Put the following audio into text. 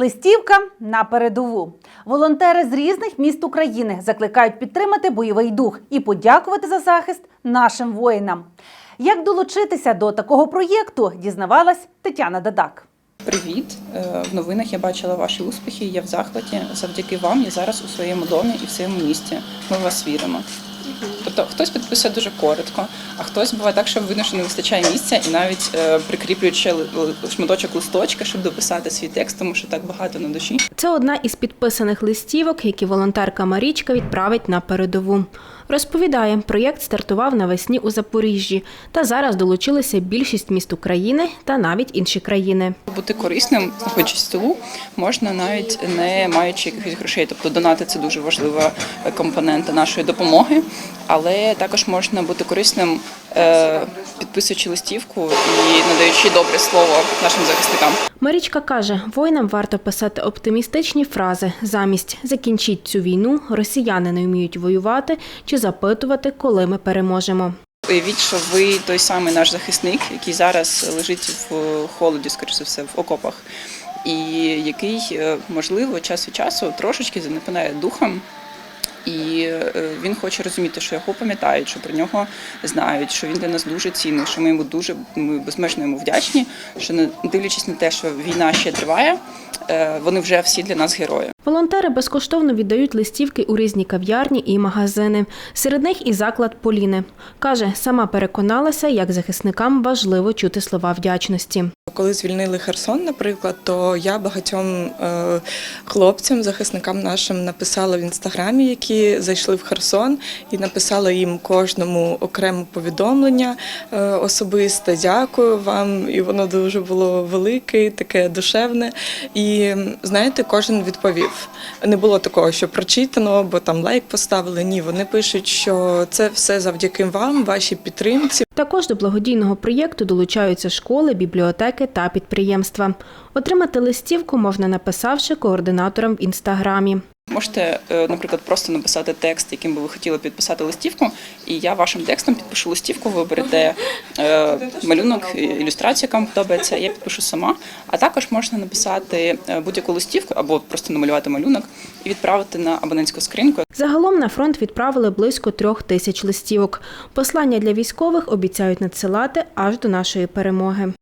Листівка на передову. Волонтери з різних міст України закликають підтримати бойовий дух і подякувати за захист нашим воїнам. Як долучитися до такого проєкту, дізнавалась Тетяна Дадак. Привіт! Е, В новинах я бачила ваші успіхи. Я в захваті. Завдяки вам я зараз у своєму домі і в своєму місті. Ми в вас віримо. Тобто хтось підписує дуже коротко, а хтось буває так, що видно, що не вистачає місця, і навіть е, прикріплюючи шматочок листочка, щоб дописати свій текст, тому що так багато на душі. Це одна із підписаних листівок, які волонтерка Марічка відправить на передову. Розповідає, проєкт стартував навесні у Запоріжжі, та зараз долучилися більшість міст України та навіть інші країни. Бути корисним, знаходячись в тилу, можна навіть не маючи якихось грошей. Тобто донати це дуже важлива компонента нашої допомоги, але також можна бути корисним, підписуючи листівку і надаючи добре слово нашим захисникам. Марічка каже, воїнам варто писати оптимістичні фрази замість закінчіть цю війну, росіяни не вміють воювати чи запитувати, коли ми переможемо. Уявіть, що ви той самий наш захисник, який зараз лежить в холоді, скоріше за все, в окопах, і який, е, можливо, час від часу трошечки занепинає духом. І е, він хоче розуміти, що його пам'ятають, що про нього знають, що він для нас дуже цінний, що ми йому дуже ми безмежно йому вдячні. Що не дивлячись на те, що війна ще триває, е, вони вже всі для нас герої. Волонтери безкоштовно віддають листівки у різні кав'ярні і магазини. Серед них і заклад Поліни. Каже, сама переконалася, як захисникам важливо чути слова вдячності. Коли звільнили Херсон, наприклад, то я багатьом е, хлопцям, захисникам нашим написала в інстаграмі, які зайшли в Херсон, і написала їм кожному окреме повідомлення е, особисте. Дякую вам. І воно дуже було велике, таке душевне. І знаєте, кожен відповів. Не було такого, що прочитано, або там лайк поставили. Ні, вони пишуть, що це все завдяки вам, вашій підтримці. Також до благодійного проєкту долучаються школи, бібліотеки та підприємства. Отримати листівку можна написавши координаторам в інстаграмі. Можете, е, наприклад, просто написати текст, яким би ви хотіли підписати листівку, і я вашим текстом підпишу листівку. Ви оберете е, малюнок, ілюстрацію, яка вам подобається. Я підпишу сама. А також можна написати е, будь-яку листівку або просто намалювати малюнок і відправити на абонентську скриньку. Загалом на фронт відправили близько трьох тисяч листівок. Послання для військових обіцяють надсилати аж до нашої перемоги.